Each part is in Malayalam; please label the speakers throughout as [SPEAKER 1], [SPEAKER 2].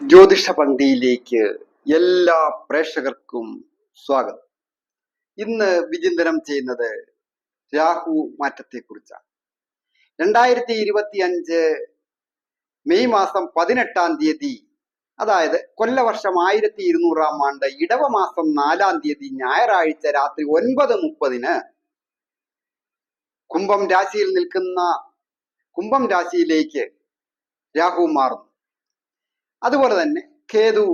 [SPEAKER 1] ജ്യോതിഷ പന്തിയിലേക്ക് എല്ലാ പ്രേക്ഷകർക്കും സ്വാഗതം. ഇന്ന് വിചിന്തനം ചെയ്യുന്നത് രാഹു മാറ്റത്തെക്കുറിച്ചാണ്. രണ്ടായിരത്തി ഇരുപത്തി അഞ്ച് മെയ് മാസം പതിനെട്ടാം തീയതി അതായത് കൊല്ലവർഷം ആയിരത്തി ഇരുന്നൂറാം ആണ്ട് ഇടവ മാസം നാലാം തീയതി ഞായറാഴ്ച രാത്രി ഒൻപത് മുപ്പതിന് കുംഭം രാശിയിൽ നിൽക്കുന്ന കുംഭം രാശിയിലേക്ക് രാഹു മാറുന്നു. അതുപോലെ തന്നെ കേതു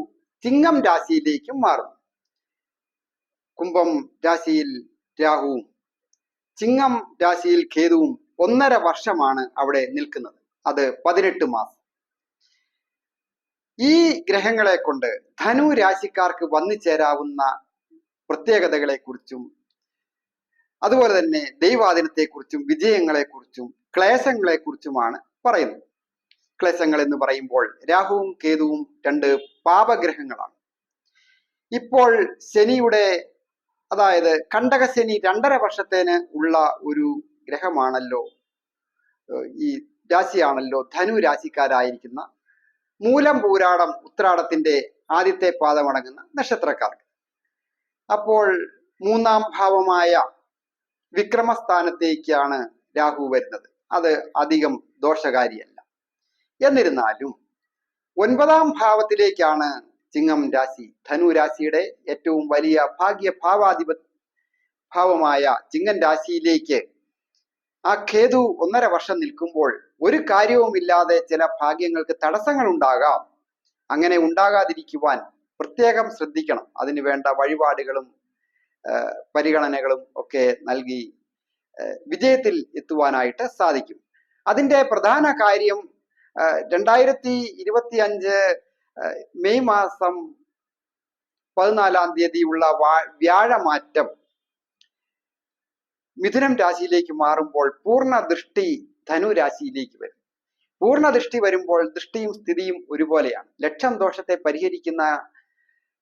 [SPEAKER 1] ചിങ്ങം രാശിയിലേക്കും മാറും. കുംഭം രാശിയിൽ രാഹുവും ചിങ്ങം രാശിയിൽ കേതുവും ഒന്നര വർഷമാണ് അവിടെ നിൽക്കുന്നത്. അത് പതിനെട്ട് മാസം. ഈ ഗ്രഹങ്ങളെ കൊണ്ട് ധനു രാശിക്കാർക്ക് വന്നു ചേരാവുന്ന പ്രത്യേകതകളെ കുറിച്ചും അതുപോലെ തന്നെ ദൈവാധീനത്തെക്കുറിച്ചും വിജയങ്ങളെക്കുറിച്ചും ക്ലേശങ്ങളെക്കുറിച്ചുമാണ് പറയുന്നത്. ക്ലേശങ്ങൾ എന്ന് പറയുമ്പോൾ രാഹുവും കേതുവും രണ്ട് പാപഗ്രഹങ്ങളാണ്. ഇപ്പോൾ ശനിയുടെ അതായത് കണ്ടകശനി രണ്ടര വർഷത്തേന് ഉള്ള ഒരു ഗ്രഹമാണല്ലോ ഈ രാശിയാണല്ലോ ധനു രാശിക്കാരായിരിക്കുന്ന മൂലം പൂരാടം ഉത്രാടത്തിന്റെ ആദ്യത്തെ പാദമടങ്ങുന്ന നക്ഷത്രക്കാർക്ക്. അപ്പോൾ മൂന്നാം ഭാവമായ വിക്രമസ്ഥാനത്തേക്കാണ് രാഹു വരുന്നത്. അത് അധികം ദോഷകാരിയല്ല. എന്നിരുന്നാലും ഒൻപതാം ഭാവത്തിലേക്കാണ് ചിങ്ങം രാശി. ധനു രാശിയുടെ ഏറ്റവും വലിയ ഭാഗ്യ ഭാവാധിപ ഭാവമായ ചിങ്ങൻ രാശിയിലേക്ക് ആ കേതു ഒന്നര വർഷം നിൽക്കുമ്പോൾ ഒരു കാര്യവുമില്ലാതെ ചില ഭാഗ്യങ്ങൾക്ക് തടസ്സങ്ങൾ ഉണ്ടാകാം. അങ്ങനെ ഉണ്ടാകാതിരിക്കുവാൻ പ്രത്യേകം ശ്രദ്ധിക്കണം. അതിന് വേണ്ട വഴിപാടുകളും പരിഗണനകളും ഒക്കെ നൽകി വിജയത്തിൽ എത്തുവാനായിട്ട് സാധിക്കും. അതിന്റെ പ്രധാന കാര്യം രണ്ടായിരത്തി ഇരുപത്തി അഞ്ച് മെയ് മാസം പതിനാലാം തീയതിയുള്ള വ്യാഴമാറ്റം മിഥുനം രാശിയിലേക്ക് മാറുമ്പോൾ പൂർണ ദൃഷ്ടി ധനു രാശിയിലേക്ക് വരും. പൂർണ ദൃഷ്ടി വരുമ്പോൾ ദൃഷ്ടിയും സ്ഥിതിയും ഒരുപോലെയാണ്. ലക്ഷം ദോഷത്തെ പരിഹരിക്കുന്ന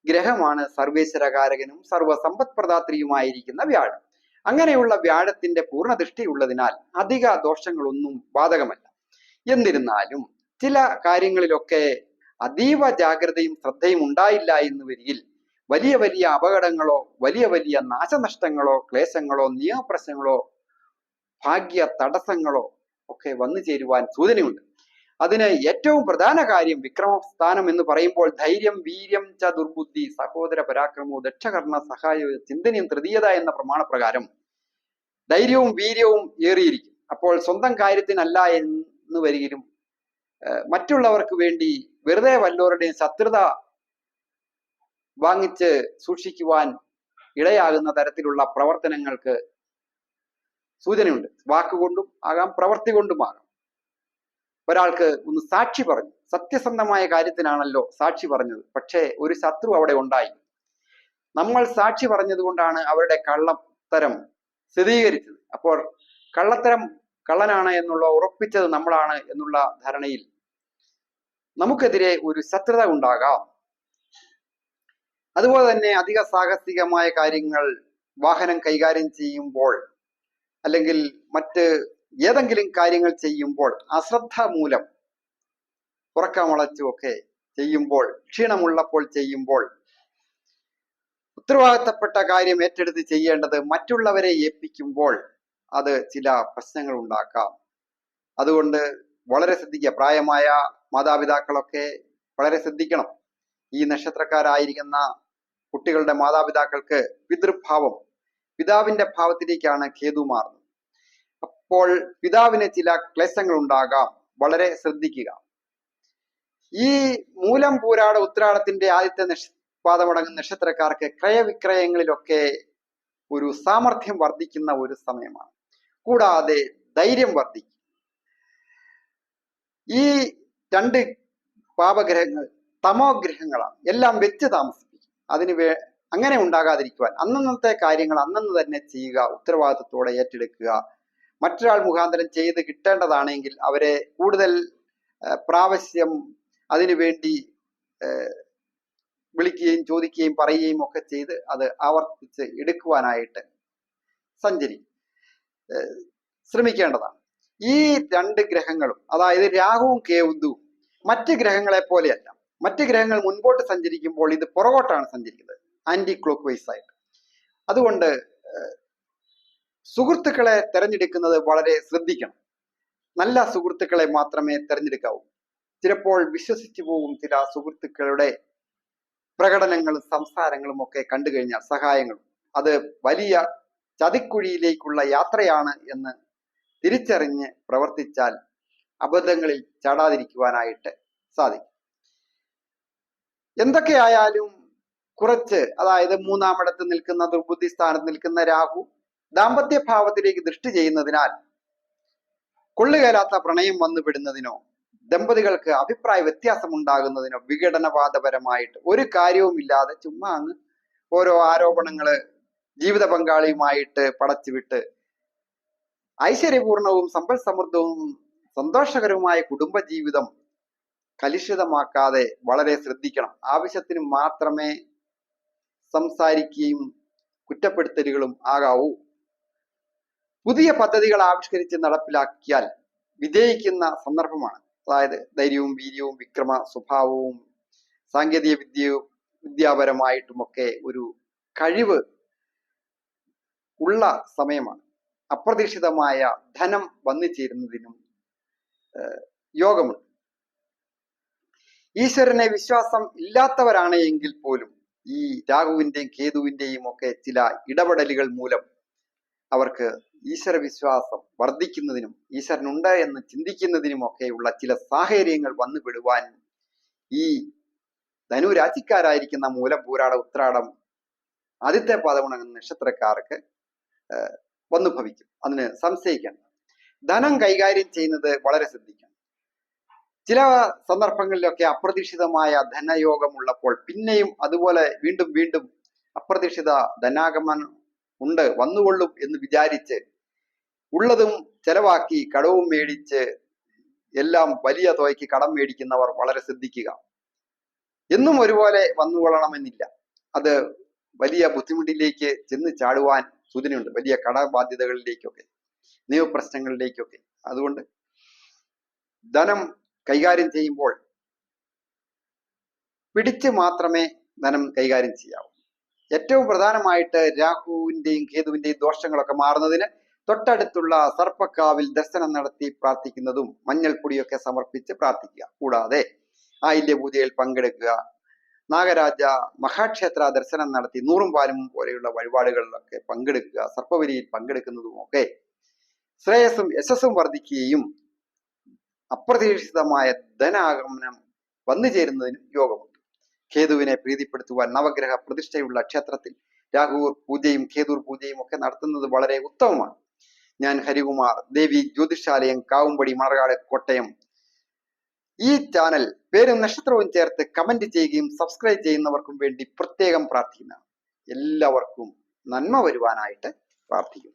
[SPEAKER 1] ഗ്രഹമാണ് സർവേശ്വരകാരകനും സർവസമ്പത്പ്രദാത്രിയുമായിരിക്കുന്ന വ്യാഴം. അങ്ങനെയുള്ള വ്യാഴത്തിന്റെ പൂർണ ദൃഷ്ടി ഉള്ളതിനാൽ അധിക ദോഷങ്ങളൊന്നും ബാധകമല്ല. എന്നിരുന്നാലും ചില കാര്യങ്ങളിലൊക്കെ അതീവ ജാഗ്രതയും ശ്രദ്ധയും ഉണ്ടായില്ല എന്ന് വരികിൽ വലിയ വലിയ അപകടങ്ങളോ വലിയ വലിയ നാശനഷ്ടങ്ങളോ ക്ലേശങ്ങളോ നിയമപ്രശ്നങ്ങളോ ഭാഗ്യ തടസ്സങ്ങളോ ഒക്കെ വന്നു ചേരുവാൻ സൂചനയുണ്ട്. അതിന് ഏറ്റവും പ്രധാന കാര്യം വിക്രമസ്ഥാനം എന്ന് പറയുമ്പോൾ ധൈര്യം വീര്യം ച ദുർബുദ്ധി സഹോദര പരാക്രമവും ദക്ഷകർണ സഹായവും ചിന്തനയും തൃതീയത എന്ന പ്രമാണപ്രകാരം ധൈര്യവും വീര്യവും ഏറിയിരിക്കും. അപ്പോൾ സ്വന്തം കാര്യത്തിനല്ല എന്ന് വരികിലും വരികയും മറ്റുള്ളവർക്ക് വേണ്ടി വെറുതെ വല്ലവരുടെയും ശത്രുത വാങ്ങിച്ച് സൂക്ഷിക്കുവാൻ ഇടയാകുന്ന തരത്തിലുള്ള പ്രവർത്തനങ്ങൾക്ക് സൂചനയുണ്ട്. വാക്കുകൊണ്ടും ആകാം പ്രവൃത്തി കൊണ്ടുമാകാം ഒരാൾക്ക് ഒന്ന് സാക്ഷി പറഞ്ഞു. സത്യസന്ധമായ കാര്യത്തിനാണല്ലോ സാക്ഷി പറഞ്ഞത്. പക്ഷേ ഒരു ശത്രു അവിടെ ഉണ്ടായി. നമ്മൾ സാക്ഷി പറഞ്ഞത് കൊണ്ടാണ് അവരുടെ കള്ളത്തരം സ്ഥിരീകരിച്ചത്. അപ്പോൾ കള്ളത്തരം കള്ളനാണ് എന്നുള്ള ഉറപ്പിച്ചത് നമ്മളാണ് എന്നുള്ള ധാരണയിൽ നമുക്കെതിരെ ഒരു ശത്രുത ഉണ്ടാകാം. അതുപോലെ തന്നെ അധിക സാഹസികമായ കാര്യങ്ങൾ വാഹനം കൈകാര്യം ചെയ്യുമ്പോൾ അല്ലെങ്കിൽ മറ്റ് ഏതെങ്കിലും കാര്യങ്ങൾ ചെയ്യുമ്പോൾ അശ്രദ്ധ മൂലം ഉറക്കമുളച്ചുമൊക്കെ ചെയ്യുമ്പോൾ ക്ഷീണമുള്ളപ്പോൾ ചെയ്യുമ്പോൾ ഉത്തരവാദിത്തപ്പെട്ട കാര്യം ഏറ്റെടുത്ത് ചെയ്യേണ്ടത് മറ്റുള്ളവരെ ഏൽപ്പിക്കുമ്പോൾ അത് ചില പ്രശ്നങ്ങൾ ഉണ്ടാക്കാം. അതുകൊണ്ട് വളരെ ശ്രദ്ധിക്കുക. പ്രായമായ മാതാപിതാക്കളൊക്കെ വളരെ ശ്രദ്ധിക്കണം. ഈ നക്ഷത്രക്കാരായിരിക്കുന്ന കുട്ടികളുടെ മാതാപിതാക്കൾക്ക് പിതൃഭാവം പിതാവിന്റെ ഭാവത്തിലേക്കാണ് കേതു മാറുന്നത്. അപ്പോൾ പിതാവിന് ചില ക്ലേശങ്ങൾ ഉണ്ടാകാം. വളരെ ശ്രദ്ധിക്കുക. ഈ മൂലം പൂരാട ഉത്രാടത്തിന്റെ ആദ്യത്തെ നക്ഷ പാദമടങ്ങുന്ന നക്ഷത്രക്കാർക്ക് ക്രയവിക്രയങ്ങളിലൊക്കെ ഒരു സാമർഥ്യം വർദ്ധിക്കുന്ന ഒരു സമയമാണ്. കൂടാതെ ധൈര്യം വർദ്ധിക്കും. ഈ രണ്ട് പാപഗ്രഹങ്ങൾ തമോ ഗ്രഹങ്ങളാണ് എല്ലാം വെച്ച് താമസിപ്പിക്കും. അതിന് വേ അങ്ങനെ ഉണ്ടാകാതിരിക്കുവാൻ അന്നന്നത്തെ കാര്യങ്ങൾ അന്നന്ന് തന്നെ ചെയ്യുക ഉത്തരവാദിത്വത്തോടെ ഏറ്റെടുക്കുക. മറ്റൊരാൾ മുഖാന്തരം ചെയ്ത് കിട്ടേണ്ടതാണെങ്കിൽ അവരെ കൂടുതൽ പ്രാവശ്യം അതിനുവേണ്ടി വിളിക്കുകയും ചോദിക്കുകയും പറയുകയും ഒക്കെ ചെയ്ത് അത് ആവർത്തിച്ച് എടുക്കുവാനായിട്ട് സഞ്ചരി ആ, ശ്രമിക്കേണ്ടതാണ്. ഈ രണ്ട് ഗ്രഹങ്ങളും അതായത് രാഹുവും കേതുവും മറ്റ് ഗ്രഹങ്ങളെ പോലെയല്ല. മറ്റ് ഗ്രഹങ്ങൾ മുൻപോട്ട് സഞ്ചരിക്കുമ്പോൾ ഇത് പുറകോട്ടാണ് സഞ്ചരിക്കുന്നത്. ആന്റി ക്ലോക്ക് വൈസ് ആയിട്ട്. അതുകൊണ്ട് സുഹൃത്തുക്കളെ തിരഞ്ഞെടുക്കുന്നത് വളരെ ശ്രദ്ധിക്കണം. നല്ല സുഹൃത്തുക്കളെ മാത്രമേ തിരഞ്ഞെടുക്കാവൂ. ചിലപ്പോൾ വിശ്വസിച്ചു പോകും ചില സുഹൃത്തുക്കളുടെ പ്രകടനങ്ങളും സംസാരങ്ങളും ഒക്കെ കണ്ടു കഴിഞ്ഞാൽ സഹായങ്ങളും. അത് വലിയ ചതിക്കുഴിയിലേക്കുള്ള യാത്രയാണ് എന്ന് തിരിച്ചറിഞ്ഞ് പ്രവർത്തിച്ചാൽ അബദ്ധങ്ങളിൽ ചാടാതിരിക്കുവാനായിട്ട് സാധിക്കും. എന്തൊക്കെയായാലും കുറച്ച് അതായത് മൂന്നാമിടത്ത് നിൽക്കുന്ന ദുർബുദ്ധി സ്ഥാനത്ത് നിൽക്കുന്ന രാഹു ദാമ്പത്യ ഭാവത്തിലേക്ക് ദൃഷ്ടി ചെയ്യുന്നതിനാൽ കൊള്ളുകേലാത്ത പ്രണയം വന്നുപെടുന്നതിനോ ദമ്പതികൾക്ക് അഭിപ്രായ വ്യത്യാസം ഉണ്ടാകുന്നതിനോ വിഘടനവാദപരമായിട്ട് ഒരു കാര്യവുമില്ലാതെ ചുമ്മാ അങ്ങ് ഓരോ ആരോപണങ്ങൾ ജീവിത പങ്കാളിയുമായിട്ട് പടച്ചുവിട്ട് ഐശ്വര്യപൂർണവും സമ്പൽ സമൃദ്ധവും സന്തോഷകരവുമായ കുടുംബജീവിതം കലുഷിതമാക്കാതെ വളരെ ശ്രദ്ധിക്കണം. ആവശ്യത്തിന് മാത്രമേ സംസാരിക്കുകയും കുറ്റപ്പെടുത്തലുകളും ആകാവൂ. പുതിയ പദ്ധതികൾ ആവിഷ്കരിച്ച് നടപ്പിലാക്കിയാൽ വിജയിക്കുന്ന സന്ദർഭമാണ്. അതായത് ധൈര്യവും വീര്യവും വിക്രമ സ്വഭാവവും സാങ്കേതിക വിദ്യ വിദ്യാപരമായിട്ടുമൊക്കെ ഒരു കഴിവ് ഉള്ള സമയമാണ്. അപ്രതീക്ഷിതമായ ധനം വന്നു ചേരുന്നതിനും യോഗമുണ്ട്. ഈശ്വരനെ വിശ്വാസം ഇല്ലാത്തവരാണ് എങ്കിൽ പോലും ഈ രാഹുവിന്റെയും കേതുവിന്റെയും ഒക്കെ ചില ഇടപെടലുകൾ മൂലം അവർക്ക് ഈശ്വര വിശ്വാസം വർദ്ധിക്കുന്നതിനും ഈശ്വരനുണ്ട് എന്ന് ചിന്തിക്കുന്നതിനും ചിന്തിക്കുന്നതിനുമൊക്കെയുള്ള ചില സാഹചര്യങ്ങൾ വന്നു വിടുവാനും ഈ ധനുരാശിക്കാരായിരിക്കുന്ന മൂലം പൂരാട ഉത്രാടം ആദ്യത്തെ പാദമുണങ്ങുന്ന നക്ഷത്രക്കാർക്ക് വന്നു ഭവിക്കും. അതിന് സംശയിക്കണം ധനം കൈകാര്യം ചെയ്യുന്നത് വളരെ ശ്രദ്ധിക്കണം. ചില സന്ദർഭങ്ങളിലൊക്കെ അപ്രതീക്ഷിതമായ ധനയോഗം ഉള്ളപ്പോൾ പിന്നെയും അതുപോലെ വീണ്ടും വീണ്ടും അപ്രതീക്ഷിത ധനാഗമനം ഉണ്ട് വന്നുകൊള്ളും എന്ന് വിചാരിച്ച് ഉള്ളതും ചെലവാക്കി കടവും മേടിച്ച് എല്ലാം വലിയ തുകയ്ക്ക് കടം മേടിക്കുന്നവർ വളരെ ശ്രദ്ധിക്കുക. എന്നും ഒരുപോലെ വന്നുകൊള്ളണമെന്നില്ല. അത് വലിയ ബുദ്ധിമുട്ടിലേക്ക് ചെന്ന് ചാടുവാൻ സൂചനയുണ്ട്. വലിയ കടബാധ്യതകളിലേക്കൊക്കെ നിയമപ്രശ്നങ്ങളിലേക്കൊക്കെ. അതുകൊണ്ട് ധനം കൈകാര്യം ചെയ്യുമ്പോൾ പിടിച്ച് മാത്രമേ ധനം കൈകാര്യം ചെയ്യാവൂ. ഏറ്റവും പ്രധാനമായിട്ട് രാഹുവിന്റെയും കേതുവിന്റെയും ദോഷങ്ങളൊക്കെ മാറുന്നതിന് തൊട്ടടുത്തുള്ള സർപ്പക്കാവിൽ ദർശനം നടത്തി പ്രാർത്ഥിക്കുന്നതും മഞ്ഞൾപ്പൊടിയൊക്കെ സമർപ്പിച്ച് പ്രാർത്ഥിക്കുക. കൂടാതെ ആയില്യ പൂജയിൽ പങ്കെടുക്കുക നാഗരാജ മഹാക്ഷേത്ര ദർശനം നടത്തി നൂറും പാലും പോലെയുള്ള വഴിപാടുകളിലൊക്കെ പങ്കെടുക്കുക സർപ്പവലിയിൽ പങ്കെടുക്കുന്നതും ഒക്കെ ശ്രേയസ്സും യശസ്സും വർദ്ധിക്കുകയും അപ്രതീക്ഷിതമായ ധനാഗമനം വന്നു ചേരുന്നതിനും യോഗമുണ്ട്. കേതുവിനെ പ്രീതിപ്പെടുത്തുവാൻ നവഗ്രഹ പ്രതിഷ്ഠയുള്ള ക്ഷേത്രത്തിൽ രാഹുർ പൂജയും കേതൂർ പൂജയും ഒക്കെ നടത്തുന്നത് വളരെ ഉത്തമമാണ്. ഞാൻ ഹരികുമാർ ദേവി ജ്യോതിഷാലയം കാവുംപടി മണർകാട് കോട്ടയം ഈ ചാനൽ പേരും നക്ഷത്രവും ചേർത്ത് കമന്റ് ചെയ്യുകയും സബ്സ്ക്രൈബ് ചെയ്യുന്നവർക്കും വേണ്ടി പ്രത്യേകം പ്രാർത്ഥിക്കുന്നതാണ് എല്ലാവർക്കും നന്മ വരുവാനായിട്ട് പ്രാർത്ഥിക്കുന്നു.